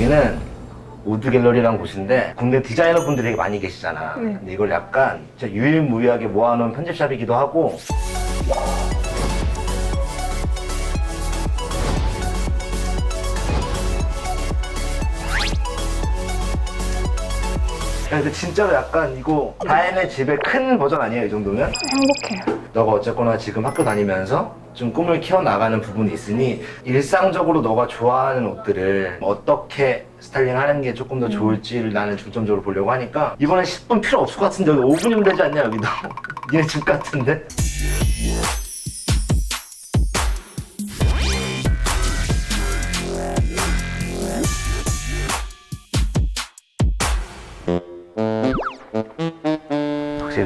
여기는 우드 갤러리라는 곳인데 국내 디자이너 분들이 되게 많이 계시잖아. 네. 근데 이걸 약간 진짜 유일무이하게 모아놓은 편집샵이기도 하고 야, 근데 진짜로 약간 이거 다현의 집의 큰 버전 아니에요, 이 정도면? 행복해요. 너가 어쨌거나 지금 학교 다니면서 좀 꿈을 키워나가는 부분이 있으니 일상적으로 너가 좋아하는 옷들을 어떻게 스타일링 하는 게 조금 더 좋을지를 나는 중점적으로 보려고 하니까 이번엔 10분 필요 없을 것 같은데 여기 5분이면 되지 않냐 여기도? 니네 집 같은데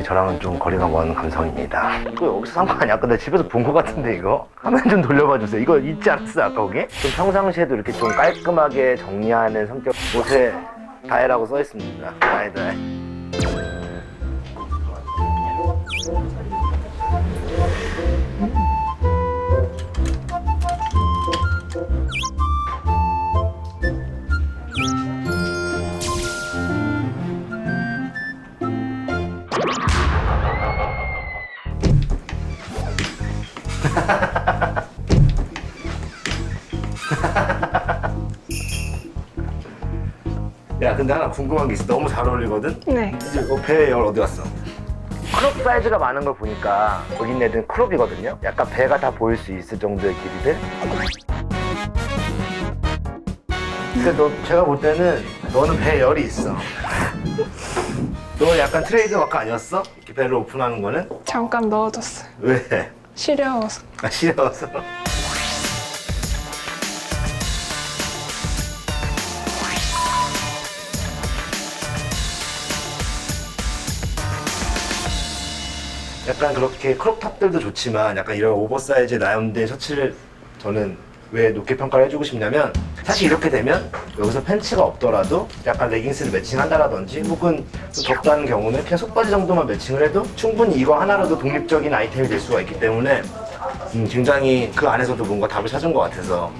저랑은 좀 거리가 먼 감성입니다. 이거 여기서 산 거 아니야? 내 집에서 본 거 같은데 이거? 화면 좀 돌려봐 주세요. 이거 있지 않았어 아까 거기? 좀 평상시에도 이렇게 좀 깔끔하게 정리하는 성격 옷에 다해라고 써 있습니다. 다해 다해. 야 근데 하나 궁금한 게 있어. 너무 잘 어울리거든? 네. 이제 어, 배에 열 어디 갔어? 크롭 사이즈가 많은 걸 보니까 여기 있는 애들은 크롭이거든요. 약간 배가 다 보일 수 있을 정도의 길이들. 근데 너 제가 볼 때는 너는 배에 열이 있어. 너 약간 트레이드 마크 아니었어? 이렇게 배를 오픈하는 거는? 잠깐 넣어줬어요. 왜? 시려워서. 아 싫어서. 약간 그렇게 크롭탑들도 좋지만 약간 이런 오버사이즈 라운드의 셔츠를 저는 왜 높게 평가를 해주고 싶냐면 사실 이렇게 되면 여기서 팬츠가 없더라도 약간 레깅스를 매칭한다라든지 혹은 또 덥다는 경우는 그냥 속바지 정도만 매칭을 해도 충분히 이거 하나로도 독립적인 아이템이 될 수가 있기 때문에 음, 굉장히 그 안에서도 뭔가 답을 찾은 것 같아서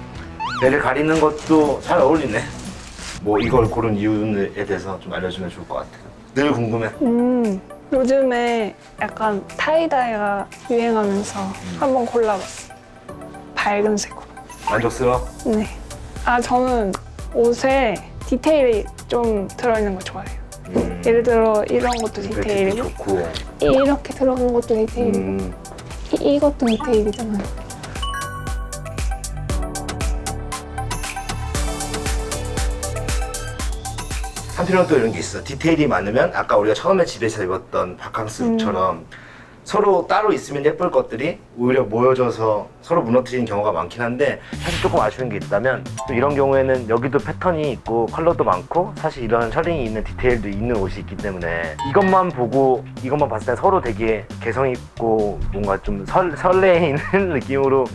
배를 가리는 것도 잘 어울리네. 뭐 이걸 고른 이유에 대해서 좀 알려주면 좋을 것 같아요. 늘 궁금해. 음. 요즘에 약간 타이다이가 유행하면서 한번 골라봤어요. 밝은 색으로. 만족스러워? 네. 아, 저는 옷에 디테일이 좀 들어있는 거 좋아해요. 음, 예를 들어 이런 것도 디테일이고 좋고 이렇게 들어간 것도 디테일이고 음, 이, 이것도 디테일이잖아요. 한편으로 또 이런 게 있어. 디테일이 많으면 아까 우리가 처음에 집에서 입었던 바캉스처럼 서로 따로 있으면 예쁠 것들이 오히려 모여져서 서로 무너뜨리는 경우가 많긴 한데 사실 조금 아쉬운 게 있다면 또 이런 경우에는 여기도 패턴이 있고 컬러도 많고 사실 이런 셔링이 있는 디테일도 있는 옷이 있기 때문에 이것만 보고 이것만 봤을 때 서로 되게 개성 있고 뭔가 좀 설, 설레이는 느낌으로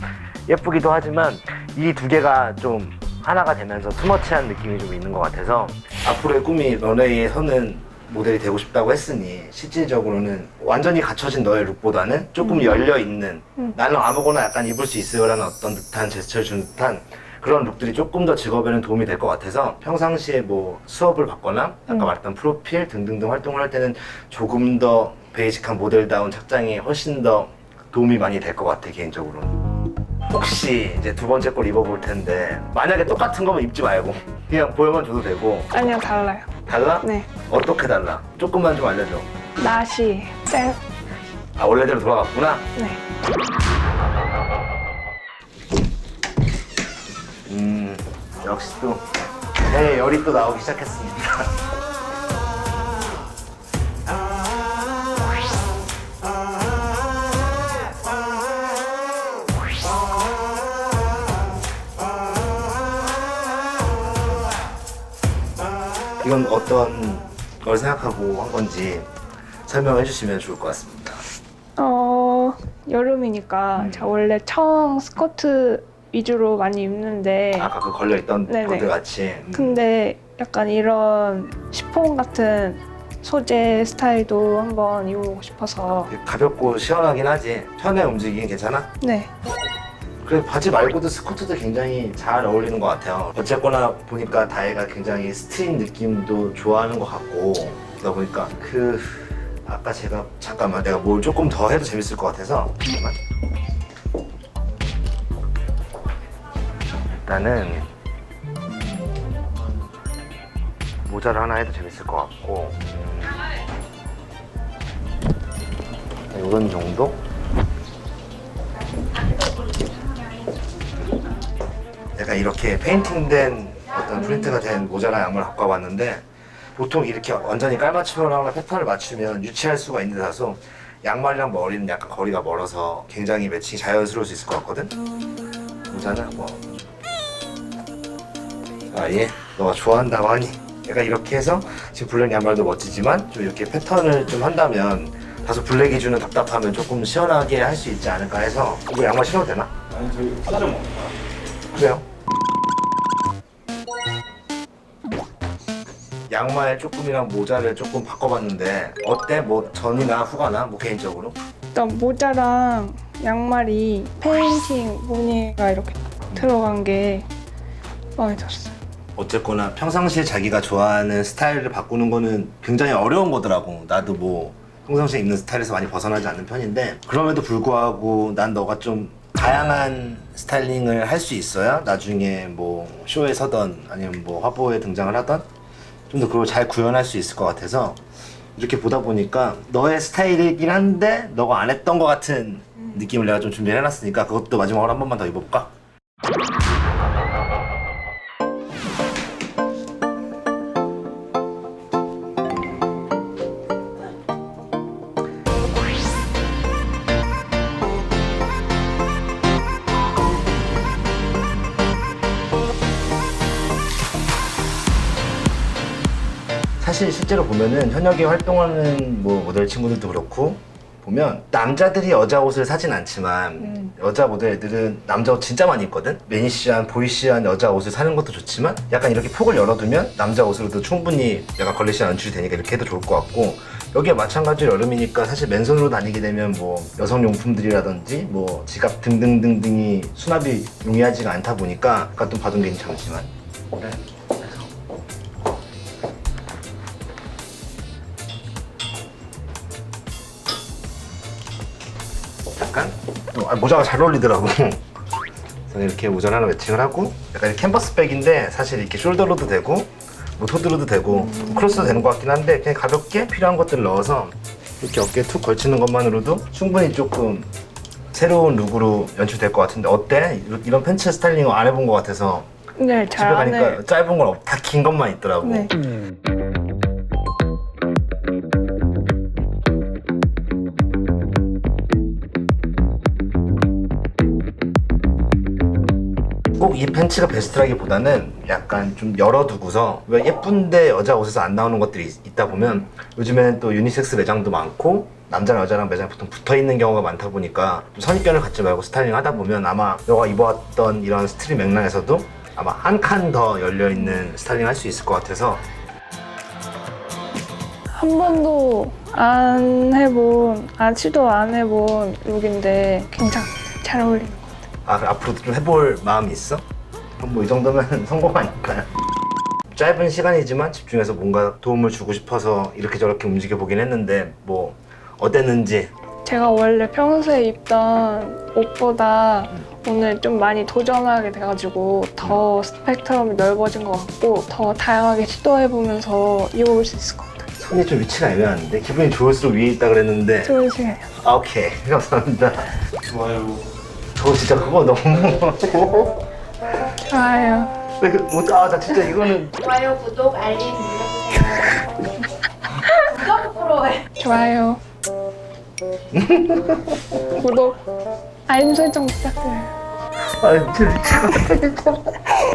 예쁘기도 하지만 이 두 개가 좀 하나가 되면서 투머치한 느낌이 좀 있는 것 같아서 앞으로의 꿈이 런웨이에 서는 모델이 되고 싶다고 했으니 실질적으로는 완전히 갖춰진 너의 룩보다는 조금 열려 있는 음. 나는 아무거나 약간 입을 수 있어요라는 어떤 듯한 제스처를 준 듯한 그런 룩들이 조금 더 직업에는 도움이 될 것 같아서 평상시에 뭐 수업을 받거나 아까 음. 말했던 프로필 등등등 활동을 할 때는 조금 더 베이직한 모델다운 착장이 훨씬 더 도움이 많이 될 것 같아 개인적으로는. 혹시 이제 두 번째 걸 입어볼 텐데 만약에 똑같은 거면 입지 말고 그냥 보여만 줘도 되고 아니요, 달라요. 달라? 네. 어떻게 달라? 조금만 좀 알려줘 낫이 셀. 아 원래대로 돌아갔구나? 네. 음 역시 또 네, 열이 또 나오기 시작했습니다 이건 어떤 걸 생각하고 한 건지 설명해 주시면 좋을 것 같습니다 어, 여름이니까 음. 제가 원래 청 스커트 위주로 많이 입는데 아까 그 걸려있던 네네. 것들 같이 음. 근데 약간 이런 시폰 같은 소재 스타일도 한번 입어보고 싶어서 가볍고 시원하긴 하지 편해 움직이긴 괜찮아? 네 그래 바지 말고도 스커트도 굉장히 잘 어울리는 것 같아요. 어쨌거나 보니까 다혜가 굉장히 스트릿 느낌도 좋아하는 것 같고 그러다 보니까 그 아까 제가 잠깐만 내가 뭘 조금 더 해도 재밌을 것 같아서 잠깐만. 일단은 모자를 하나 해도 재밌을 것 같고 이런 정도? 약간 이렇게 페인팅된 어떤 프린트가 된 모자랑 양말 갖고 와봤는데 보통 이렇게 완전히 깔맞춤하거나 패턴을 맞추면 유치할 수가 있는 데라서 양말이랑 머리는 약간 거리가 멀어서 굉장히 매칭이 자연스러울 수 있을 것 같거든? 모자는 뭐 아 예 너가 좋아한다고 하니 약간 이렇게 해서 지금 블랙 양말도 멋지지만 좀 이렇게 패턴을 좀 한다면 다소 블랙이 주는 답답함을 조금 시원하게 할 수 있지 않을까 해서 이거 양말 신어도 되나? 아니 저희 사정 뭐 양말 조금이랑 모자를 조금 바꿔봤는데 어때? 뭐 전이나 후가나 뭐 개인적으로? 일단 모자랑 양말이 페인팅 무늬가 이렇게 들어간 게 마음에 들었어요. 어쨌거나 평상시에 자기가 좋아하는 스타일을 바꾸는 거는 굉장히 어려운 거더라고. 나도 뭐 평상시에 입는 스타일에서 많이 벗어나지 않는 편인데 그럼에도 불구하고 난 너가 좀 다양한 스타일링을 할 수 있어야 나중에 뭐 쇼에 서던 아니면 뭐 화보에 등장을 하던 좀 더 그걸 잘 구현할 수 있을 것 같아서 이렇게 보다 보니까 너의 스타일이긴 한데 너가 안 했던 것 같은 느낌을 내가 좀 준비를 해놨으니까 그것도 마지막으로 한 번만 더 입어볼까? 사실 실제로 보면은 현역에 활동하는 뭐 모델 친구들도 그렇고 보면 남자들이 여자 옷을 사진 않지만 음. 여자 모델들은 남자 옷 진짜 많이 입거든 매니시한 보이시한 여자 옷을 사는 것도 좋지만 약간 이렇게 폭을 열어두면 남자 옷으로도 충분히 약간 걸레시한 연출이 되니까 이렇게 해도 좋을 것 같고 여기에 마찬가지로 여름이니까 사실 맨손으로 다니게 되면 뭐 여성 용품들이라든지 뭐 지갑 등등등등이 수납이 용이하지가 않다 보니까 아까 좀 봐둔 게 잠시만 그래. 아, 모자가 잘 어울리더라고. 그래서 이렇게 모자를 하나 매칭을 하고 약간 캔버스 백인데 사실 이렇게 숄더로도 되고 뭐 토드로도 되고 크로스도 되는 것 같긴 한데 그냥 가볍게 필요한 것들을 넣어서 이렇게 어깨에 툭 걸치는 것만으로도 충분히 조금 새로운 룩으로 연출될 것 같은데 어때? 이런- 이런 팬츠 스타일링 안 해본 것 같아서 네, 집에 잘 가니까 해. 짧은 건다긴 것만 있더라고. 네. 꼭 이 팬츠가 베스트라기보다는 약간 좀 열어두고서 왜 예쁜데 여자 옷에서 안 나오는 것들이 있- 있다 보면 요즘에는 또 유니섹스 매장도 많고 남자랑 여자랑 매장 보통 붙어 있는 경우가 많다 보니까 좀 선입견을 갖지 말고 스타일링 하다 보면 아마 너가 입어왔던 이런 스트릿 맥락에서도 아마 한 칸 더 열려 있는 스타일링 할 수 있을 것 같아서 한 번도 안 해본, 아, 시도 안 해본 룩인데 괜찮아. 잘것 아 그럼 앞으로도 좀 해볼 마음이 있어? 그럼 뭐 이 정도면 성공 아닐까요? 짧은 시간이지만 집중해서 뭔가 도움을 주고 싶어서 이렇게 저렇게 움직여 보긴 했는데 뭐 어땠는지. 제가 원래 평소에 입던 옷보다 오늘 좀 많이 도전하게 돼가지고 더 스펙트럼이 넓어진 것 같고 더 다양하게 시도해보면서 입어볼 수 있을 것 같아요. 손이 좀 위치가 애매한데 기분이 좋을수록 위에 있다 그랬는데 좋은 시간이에요. 아 오케이 감사합니다 좋아요 저 진짜 그거 너무 좋아요. 아나 진짜 이거는 좋아요, 구독, 알림 눌러주세요. 구독 프로에 좋아요. 구독, 알림 설정 부탁드려요. 아 진짜 미치겠다